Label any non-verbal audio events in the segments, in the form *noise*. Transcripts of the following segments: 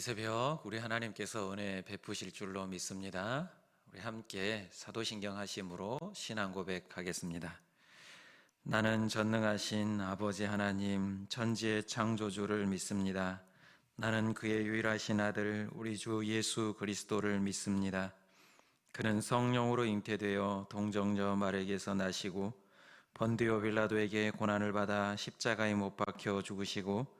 이 새벽 우리 하나님께서 은혜 베푸실 줄로 믿습니다. 우리 함께 사도신경 하심으로 신앙 고백하겠습니다. 나는 전능하신 아버지 하나님 천지의 창조주를 믿습니다. 나는 그의 유일하신 아들 우리 주 예수 그리스도를 믿습니다. 그는 성령으로 잉태되어 동정녀 마에게서 나시고 번디오 빌라도에게 고난을 받아 십자가에 못 박혀 죽으시고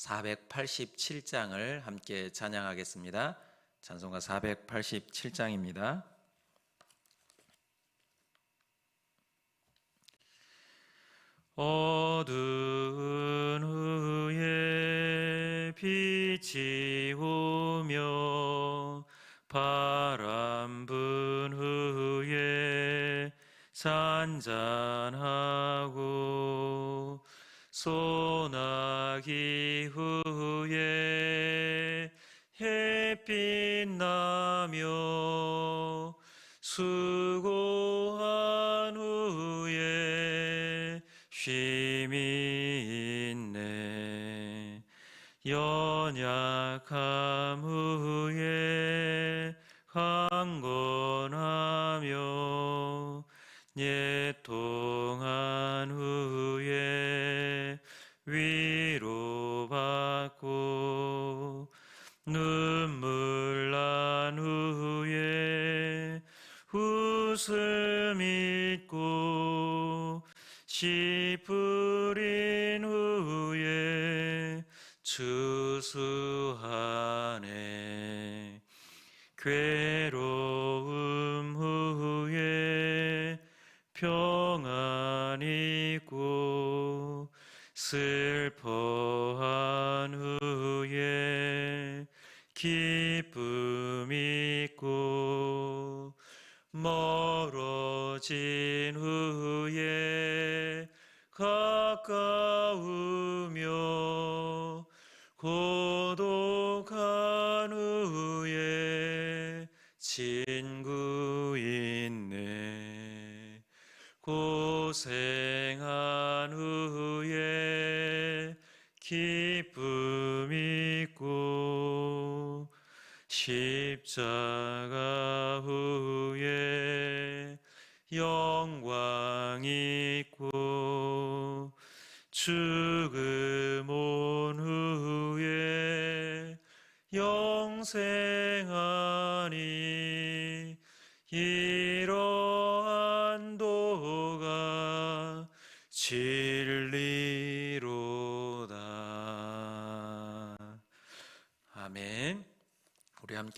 487장을 함께 찬양하겠습니다. 찬송가 487장입니다. 어두운 후에 빛이 오며 바람 분 후에 산잔하고 소나기 강건하며 예통한 후에 위 기쁨 있고 멀어진 후에 가까우며 고독한 후에 친구 있네. 고생 십자가 후에 영광 있고 죽음 온 후에 영생하니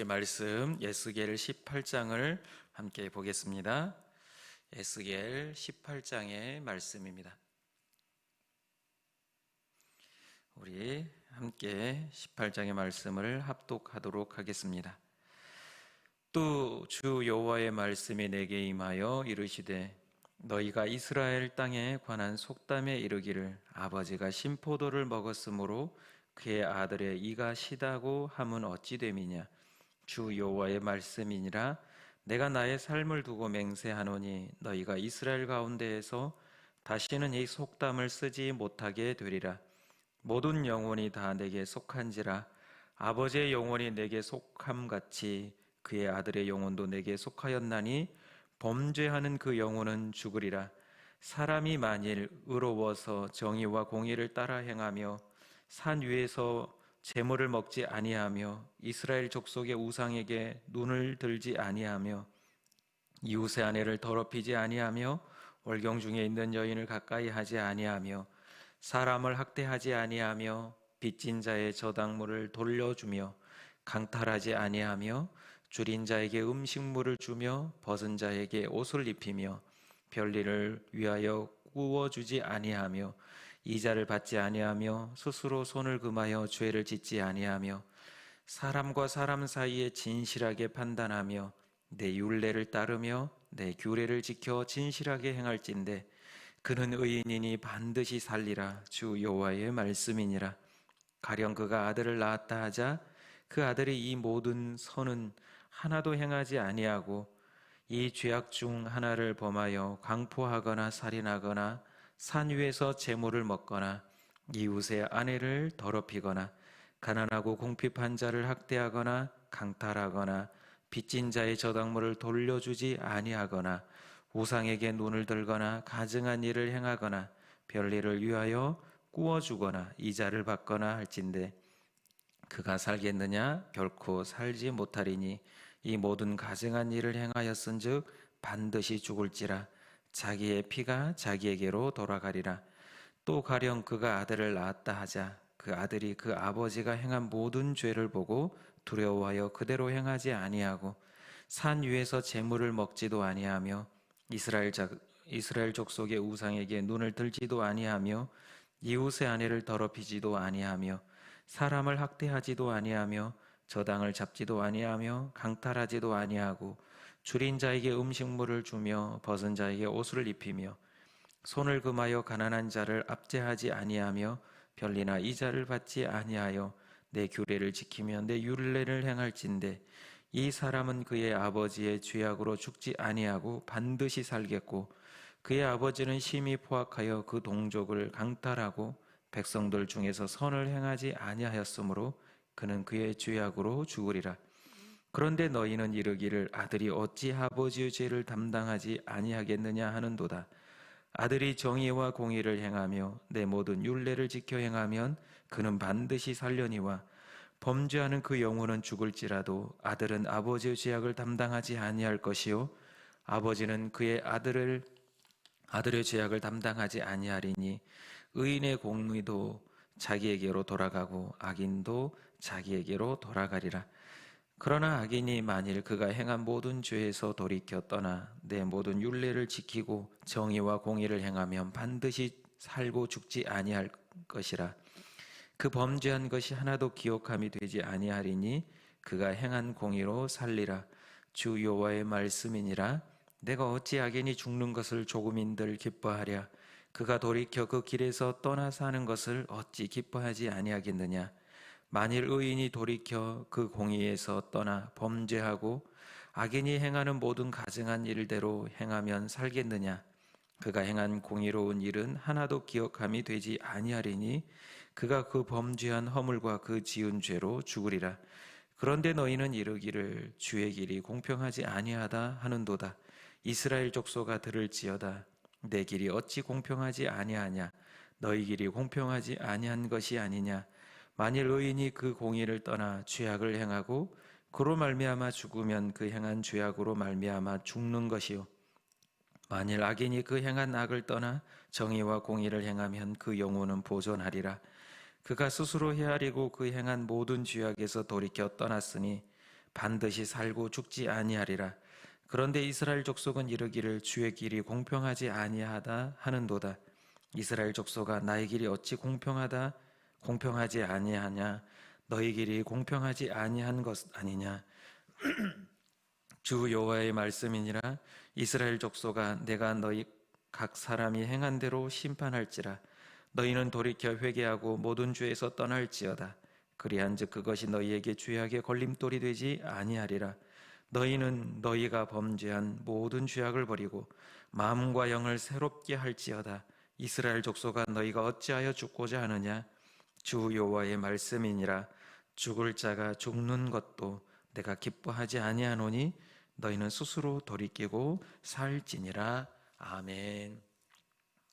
함께 말씀 예스겔 18장을 함께 보겠습니다. 예스겔 18장의 말씀입니다. 우리 함께 18장의 말씀을 합독하도록 하겠습니다. 또 주 여호와의 말씀이 내게 임하여 이르시되 너희가 이스라엘 땅에 관한 속담에 이르기를 아버지가 심포도를 먹었으므로 그의 아들의 이가 시다고 함은 어찌 됨이냐 주 여호와의 말씀이니라. 내가 나의 삶을 두고 맹세하노니 너희가 이스라엘 가운데에서 다시는 이 속담을 쓰지 못하게 되리라. 모든 영혼이 다 내게 속한지라. 아버지의 영혼이 내게 속함 같이 그의 아들의 영혼도 내게 속하였나니 범죄하는 그 영혼은 죽으리라. 사람이 만일 의로워서 정의와 공의를 따라 행하며 산 위에서 재물을 먹지 아니하며 이스라엘 족속의 우상에게 눈을 들지 아니하며 이웃의 아내를 더럽히지 아니하며 월경 중에 있는 여인을 가까이 하지 아니하며 사람을 학대하지 아니하며 빚진 자의 저당물을 돌려주며 강탈하지 아니하며 줄인 자에게 음식물을 주며 벗은 자에게 옷을 입히며 별일을 위하여 구워주지 아니하며 이자를 받지 아니하며 스스로 손을 금하여 죄를 짓지 아니하며 사람과 사람 사이에 진실하게 판단하며 내 율례를 따르며 내 규례를 지켜 진실하게 행할진대 그는 의인이니 반드시 살리라. 주 여호와의 말씀이니라. 가령 그가 아들을 낳았다 하자 그 아들이 이 모든 선은 하나도 행하지 아니하고 이 죄악 중 하나를 범하여 강포하거나 살인하거나 산 위에서 재물을 먹거나 이웃의 아내를 더럽히거나 가난하고 궁핍한 자를 학대하거나 강탈하거나 빚진 자의 저당물을 돌려주지 아니하거나 우상에게 눈을 들거나 가증한 일을 행하거나 별일을 위하여 꾸어주거나 이자를 받거나 할진대. 그가 살겠느냐? 결코 살지 못하리니 이 모든 가증한 일을 행하였은즉 반드시 죽을지라 자기의 피가 자기에게로 돌아가리라. 또 가령 그가 아들을 낳았다 하자 그 아들이 그 아버지가 행한 모든 죄를 보고 두려워하여 그대로 행하지 아니하고 산 위에서 재물을 먹지도 아니하며 이스라엘 자, 이스라엘 족속의 우상에게 눈을 들지도 아니하며 이웃의 아내를 더럽히지도 아니하며 사람을 학대하지도 아니하며 저당을 잡지도 아니하며 강탈하지도 아니하고 줄인 자에게 음식물을 주며 벗은 자에게 옷을 입히며 손을 금하여 가난한 자를 압제하지 아니하며 별리나 이자를 받지 아니하여 내 규례를 지키며 내 율례를 행할진대 이 사람은 그의 아버지의 죄악으로 죽지 아니하고 반드시 살겠고 그의 아버지는 심히 포악하여 그 동족을 강탈하고 백성들 중에서 선을 행하지 아니하였으므로 그는 그의 죄악으로 죽으리라. 그런데 너희는 이르기를 아들이 어찌 아버지의 죄를 담당하지 아니하겠느냐 하는도다. 아들이 정의와 공의를 행하며 내 모든 율례를 지켜 행하면 그는 반드시 살려니와 범죄하는 그 영혼은 죽을지라도 아들은 아버지의 죄악을 담당하지 아니할 것이요 아버지는 그의 아들을 아들의 죄악을 담당하지 아니하리니 의인의 공의도 자기에게로 돌아가고 악인도 자기에게로 돌아가리라. 그러나 악인이 만일 그가 행한 모든 죄에서 돌이켜 떠나 내 모든 율례를 지키고 정의와 공의를 행하면 반드시 살고 죽지 아니할 것이라. 그 범죄한 것이 하나도 기억함이 되지 아니하리니 그가 행한 공의로 살리라. 주 여호와의 말씀이니라. 내가 어찌 악인이 죽는 것을 조금인들 기뻐하랴. 그가 돌이켜 그 길에서 떠나 사는 것을 어찌 기뻐하지 아니하겠느냐. 만일 의인이 돌이켜 그 공의에서 떠나 범죄하고 악인이 행하는 모든 가증한 일대로 행하면 살겠느냐? 그가 행한 공의로운 일은 하나도 기억함이 되지 아니하리니 그가 그 범죄한 허물과 그 지은 죄로 죽으리라. 그런데 너희는 이르기를 주의 길이 공평하지 아니하다 하는도다. 이스라엘 족소가 들을지어다. 내 길이 어찌 공평하지 아니하냐? 너희 길이 공평하지 아니한 것이 아니냐? 만일 의인이 그 공의를 떠나 죄악을 행하고 그로 말미암아 죽으면 그 행한 죄악으로 말미암아 죽는 것이요. 만일 악인이 그 행한 악을 떠나 정의와 공의를 행하면 그 영혼은 보존하리라. 그가 스스로 헤아리고 그 행한 모든 죄악에서 돌이켜 떠났으니 반드시 살고 죽지 아니하리라. 그런데 이스라엘 족속은 이르기를 주의 길이 공평하지 아니하다 하는도다. 이스라엘 족속아 나의 길이 어찌 공평하다 공평하지 아니하냐? 너희 길이 공평하지 아니한 것 아니냐? *clears throat* 주 여호와의 말씀이니라. 이스라엘 족속아 내가 너희 각 사람이 행한 대로 심판할지라. 너희는 돌이켜 회개하고 모든 죄에서 떠날지어다. 그리한즉 그것이 너희에게 죄악의 걸림돌이 되지 아니하리라. 너희는 너희가 범죄한 모든 죄악을 버리고 마음과 영을 새롭게 할지어다. 이스라엘 족속아 너희가 어찌하여 죽고자 하느냐 주 여호와의 말씀이니라 죽을 자가 죽는 것도 내가 기뻐하지 아니하노니 너희는 스스로 돌이키고 살지니라 아멘.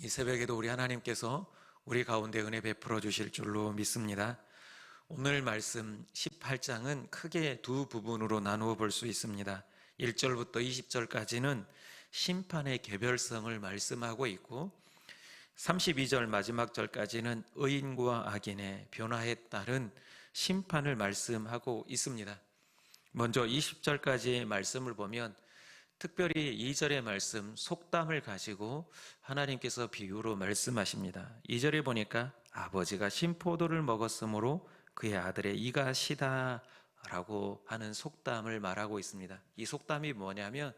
이 새벽에도 우리 하나님께서 우리 가운데 은혜 베풀어 주실 줄로 믿습니다. 오늘 말씀 18장은 크게 두 부분으로 나누어 볼 수 있습니다. 1절부터 20절까지는 심판의 개별성을 말씀하고 있고 32절 마지막 절까지는 의인과 악인의 변화에 따른 심판을 말씀하고 있습니다. 먼저 20절까지의 말씀을 보면 특별히 2절의 말씀 속담을 가지고 하나님께서 비유로 말씀하십니다. 2절에 보니까 아버지가 심포도를 먹었으므로 그의 아들의 이가 시다 라고 하는 속담을 말하고 있습니다. 이 속담이 뭐냐면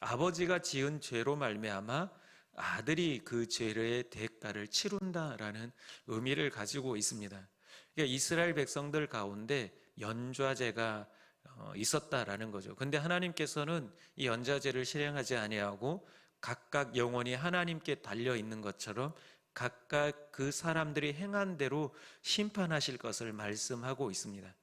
아버지가 지은 죄로 말미암아 아들이 그 죄의 대가를 치룬다라는 의미를 가지고 있습니다. 그러니까 이스라엘 백성들 가운데 연좌제가 어, 있었다라는 거죠. 근데 하나님께서는 이 연좌제를 실행하지 아니하고 각각 영혼이 하나님께 달려 있는 것처럼 각각 그 사람들이 행한 대로 심판하실 것을 말씀하고 있습니다.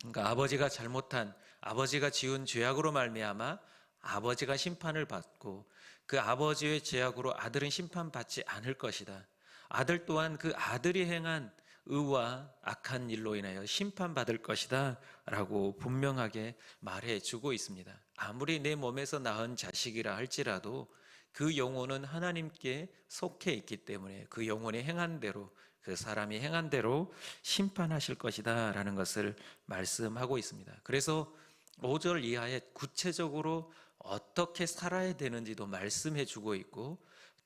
그러니까 아버지가 잘못한 아버지가 지은 죄악으로 말미암아 아버지가 심판을 받고 그 아버지의 죄악으로 아들은 심판받지 않을 것이다. 아들 또한 그 아들이 행한 의와 악한 일로 인하여 심판받을 것이다. 라고 분명하게 말해 주고 있습니다. 아무리 내 몸에서 낳은 자식이라 할지라도 그 영혼은 하나님께 속해 있기 때문에 그 영혼이 행한 대로 그 사람이 행한 대로 심판하실 것이다. 라는 것을 말씀하고 있습니다. 그래서 5절 이하에 구체적으로 어떻게 살아야 되는지도 말씀해 주고 있고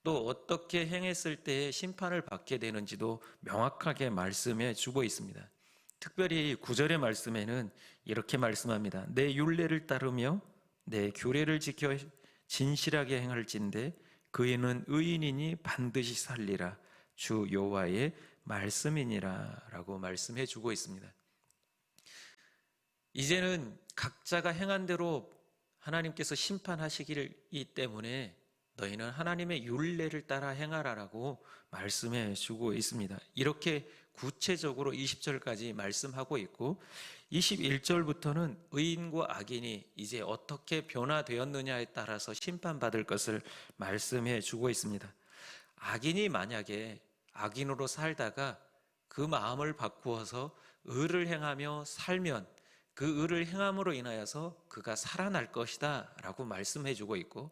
또 어떻게 행했을 때 심판을 받게 되는지도 명확하게 말씀해 주고 있습니다. 특별히 구절의 말씀에는 이렇게 말씀합니다. 내 율례를 따르며 내 규례를 지켜 진실하게 행할진대 그이는 의인이니 반드시 살리라 주 여호와의 말씀이니라라고 말씀해 주고 있습니다. 이제는 각자가 행한 대로 하나님께서 심판하시기 때문에 너희는 하나님의 율례를 따라 행하라라고 말씀해 주고 있습니다. 이렇게 구체적으로 20절까지 말씀하고 있고 21절부터는 의인과 악인이 이제 어떻게 변화되었느냐에 따라서 심판받을 것을 말씀해 주고 있습니다. 악인이 만약에 악인으로 살다가 그 마음을 바꾸어서 의를 행하며 살면 그 의를 행함으로 인하여서 그가 살아날 것이다 라고 말씀해 주고 있고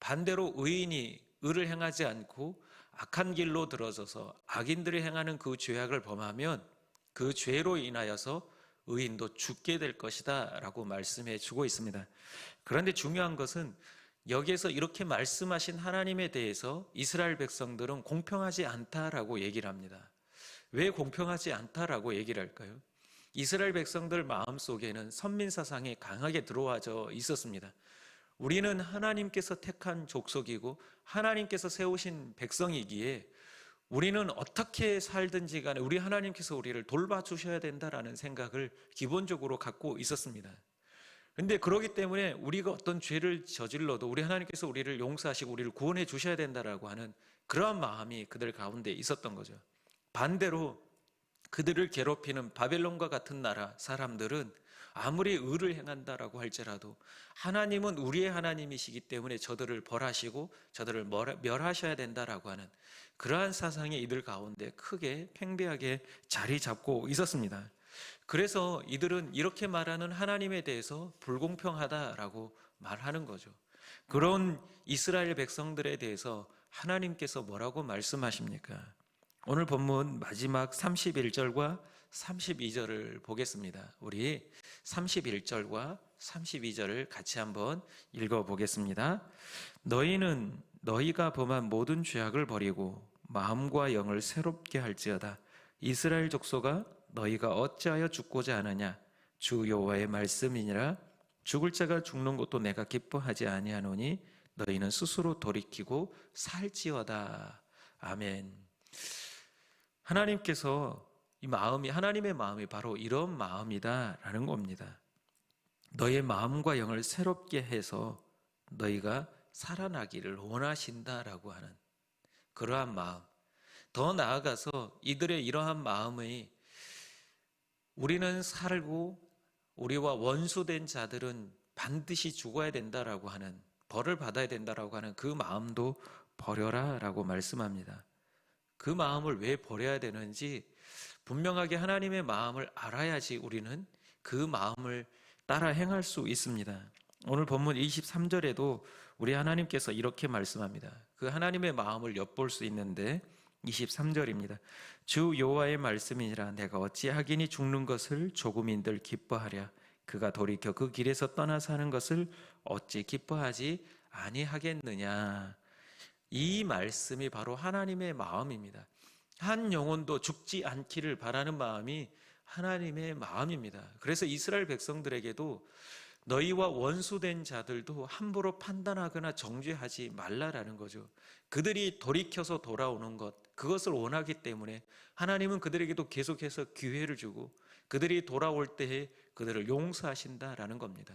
반대로 의인이 의를 행하지 않고 악한 길로 들어서서 악인들이 행하는 그 죄악을 범하면 그 죄로 인하여서 의인도 죽게 될 것이다 라고 말씀해 주고 있습니다. 그런데 중요한 것은 여기에서 이렇게 말씀하신 하나님에 대해서 이스라엘 백성들은 공평하지 않다라고 얘기를 합니다. 왜 공평하지 않다라고 얘기를 할까요? 이스라엘 백성들 마음 속에는 선민 사상이 강하게 들어와져 있었습니다. 우리는 하나님께서 택한 족속이고 하나님께서 세우신 백성이기에 우리는 어떻게 살든지 간에 우리 하나님께서 우리를 돌봐주셔야 된다라는 생각을 기본적으로 갖고 있었습니다. 근데 그러기 때문에 우리가 어떤 죄를 저질러도 우리 하나님께서 우리를 용서하시고 우리를 구원해 주셔야 된다라고 하는 그러한 마음이 그들 가운데 있었던 거죠. 반대로 그들을 괴롭히는 바벨론과 같은 나라 사람들은 아무리 의를 행한다라고 할지라도 하나님은 우리의 하나님이시기 때문에 저들을 벌하시고 저들을 멸하셔야 된다라고 하는 그러한 사상이 이들 가운데 크게 팽배하게 자리 잡고 있었습니다. 그래서 이들은 이렇게 말하는 하나님에 대해서 불공평하다라고 말하는 거죠. 그런 이스라엘 백성들에 대해서 하나님께서 뭐라고 말씀하십니까? 오늘 본문 마지막 31절과 32절을 보겠습니다. 우리 31절과 32절을 같이 한번 읽어 보겠습니다. 너희는 너희가 범한 모든 죄악을 버리고 마음과 영을 새롭게 할지어다. 이스라엘 족속아 너희가 어찌하여 죽고자 하느냐 주 여호와의 말씀이니라 죽을 자가 죽는 것도 내가 기뻐하지 아니하노니 너희는 스스로 돌이키고 살지어다. 아멘. 하나님께서 이 마음이 하나님의 마음이 바로 이런 마음이다라는 겁니다. 너의 마음과 영을 새롭게 해서 너희가 살아나기를 원하신다라고 하는 그러한 마음. 더 나아가서 이들의 이러한 마음의 우리는 살고 우리와 원수된 자들은 반드시 죽어야 된다라고 하는 벌을 받아야 된다라고 하는 그 마음도 버려라라고 말씀합니다. 그 마음을 왜 버려야 되는지 분명하게 하나님의 마음을 알아야지 우리는 그 마음을 따라 행할 수 있습니다. 오늘 본문 23절에도 우리 하나님께서 이렇게 말씀합니다. 그 하나님의 마음을 엿볼 수 있는데 23절입니다. 주 여호와의 말씀이니라 내가 어찌 하기니 죽는 것을 조금인들 기뻐하랴 그가 돌이켜 그 길에서 떠나 사는 것을 어찌 기뻐하지 아니하겠느냐 이 말씀이 바로 하나님의 마음입니다. 한 영혼도 죽지 않기를 바라는 마음이 하나님의 마음입니다. 그래서 이스라엘 백성들에게도 너희와 원수된 자들도 함부로 판단하거나 정죄하지 말라라는 거죠. 그들이 돌이켜서 돌아오는 것, 그것을 원하기 때문에 하나님은 그들에게도 계속해서 기회를 주고 그들이 돌아올 때에 그들을 용서하신다라는 겁니다.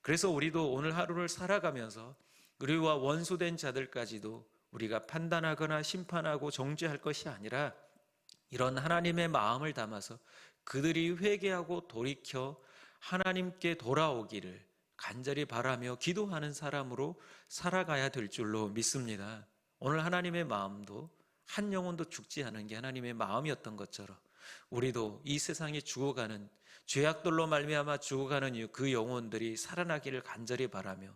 그래서 우리도 오늘 하루를 살아가면서 우리와 원수된 자들까지도 우리가 판단하거나 심판하고 정죄할 것이 아니라 이런 하나님의 마음을 담아서 그들이 회개하고 돌이켜 하나님께 돌아오기를 간절히 바라며 기도하는 사람으로 살아가야 될 줄로 믿습니다. 오늘 하나님의 마음도 한 영혼도 죽지 않은 게 하나님의 마음이었던 것처럼 우리도 이 세상에 죽어가는 죄악들로 말미암아 죽어가는 그 영혼들이 살아나기를 간절히 바라며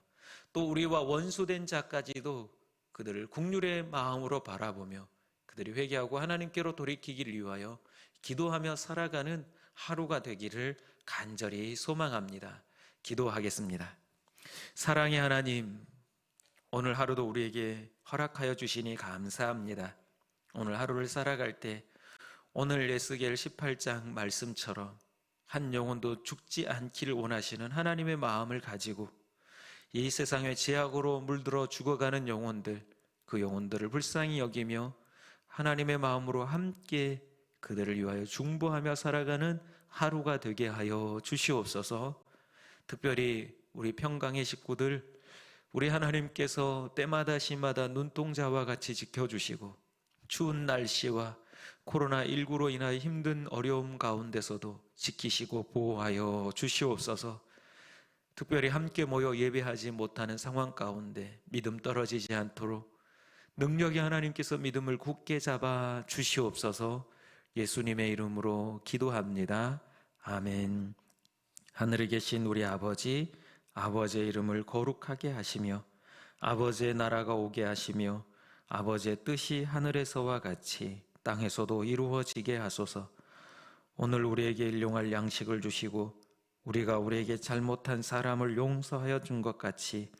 또 우리와 원수된 자까지도 그들을 국률의 마음으로 바라보며 그들이 회개하고 하나님께로 돌이키기를 위하여 기도하며 살아가는 하루가 되기를 간절히 소망합니다. 기도하겠습니다. 사랑의 하나님, 오늘 하루도 우리에게 허락하여 주시니 감사합니다. 오늘 하루를 살아갈 때 오늘 예스겔 18장 말씀처럼 한 영혼도 죽지 않기를 원하시는 하나님의 마음을 가지고 이 세상의 죄악으로 물들어 죽어가는 영혼들, 그 영혼들을 불쌍히 여기며 하나님의 마음으로 함께 그들을 위하여 중보하며 살아가는 하루가 되게 하여 주시옵소서. 특별히 우리 평강의 식구들, 우리 하나님께서 때마다 시마다 눈동자와 같이 지켜주시고 추운 날씨와 코로나19로 인하여 힘든 어려움 가운데서도 지키시고 보호하여 주시옵소서. 특별히 함께 모여 예배하지 못하는 상황 가운데 믿음 떨어지지 않도록 능력이 하나님께서 믿음을 굳게 잡아 주시옵소서 예수님의 이름으로 기도합니다. 아멘. 하늘에 계신 우리 아버지, 아버지의 이름을 거룩하게 하시며 아버지의 나라가 오게 하시며 아버지의 뜻이 하늘에서와 같이 땅에서도 이루어지게 하소서. 오늘 우리에게 일용할 양식을 주시고 우리가 우리에게 잘못한 사람을 용서하여 준 것 같이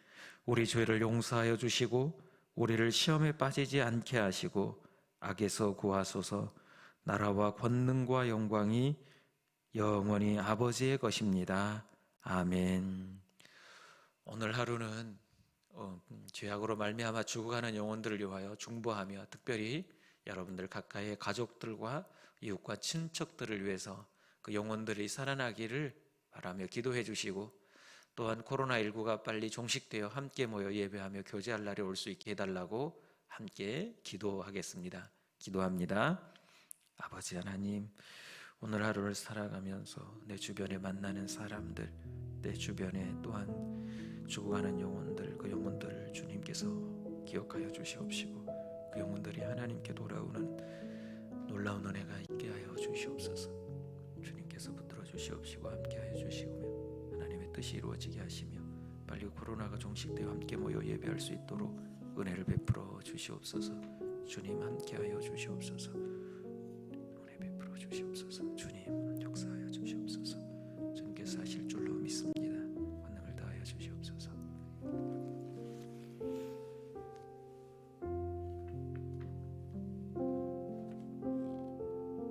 우리 죄를 용서하여 주시고 우리를 시험에 빠지지 않게 하시고 악에서 구하소서. 나라와 권능과 영광이 영원히 아버지의 것입니다. 아멘. 오늘 하루는 어, 죄악으로 말미암아 죽어가는 영혼들을 위하여 중보하며 특별히 여러분들 가까이의 가족들과 이웃과 친척들을 위해서 그 영혼들이 살아나기를 바 라며 기도해 주시고 또한 코로나19가 빨리 종식되어 함께 모여 예배하며 교제할 날이 올 수 있게 해달라고 함께 기도하겠습니다. 기도합니다. 아버지 하나님, 오늘 하루를 살아가면서 내 주변에 만나는 사람들, 내 주변에 또한 죽어가는 영혼들, 그 영혼들을 주님께서 기억하여 주시옵시고 그 영혼들이 하나님께 돌아오는 놀라운 은혜가 있게 하여 주시옵소서. 주시옵시고 함께 하여 주시오며 하나님의 뜻이 이루어지게 하시며 빨리 코로나가 종식되어 함께 모여 예배할 수 있도록 은혜를 베풀어 주시옵소서. 주님 함께 하여 주시옵소서. 은혜 베풀어 주시옵소서.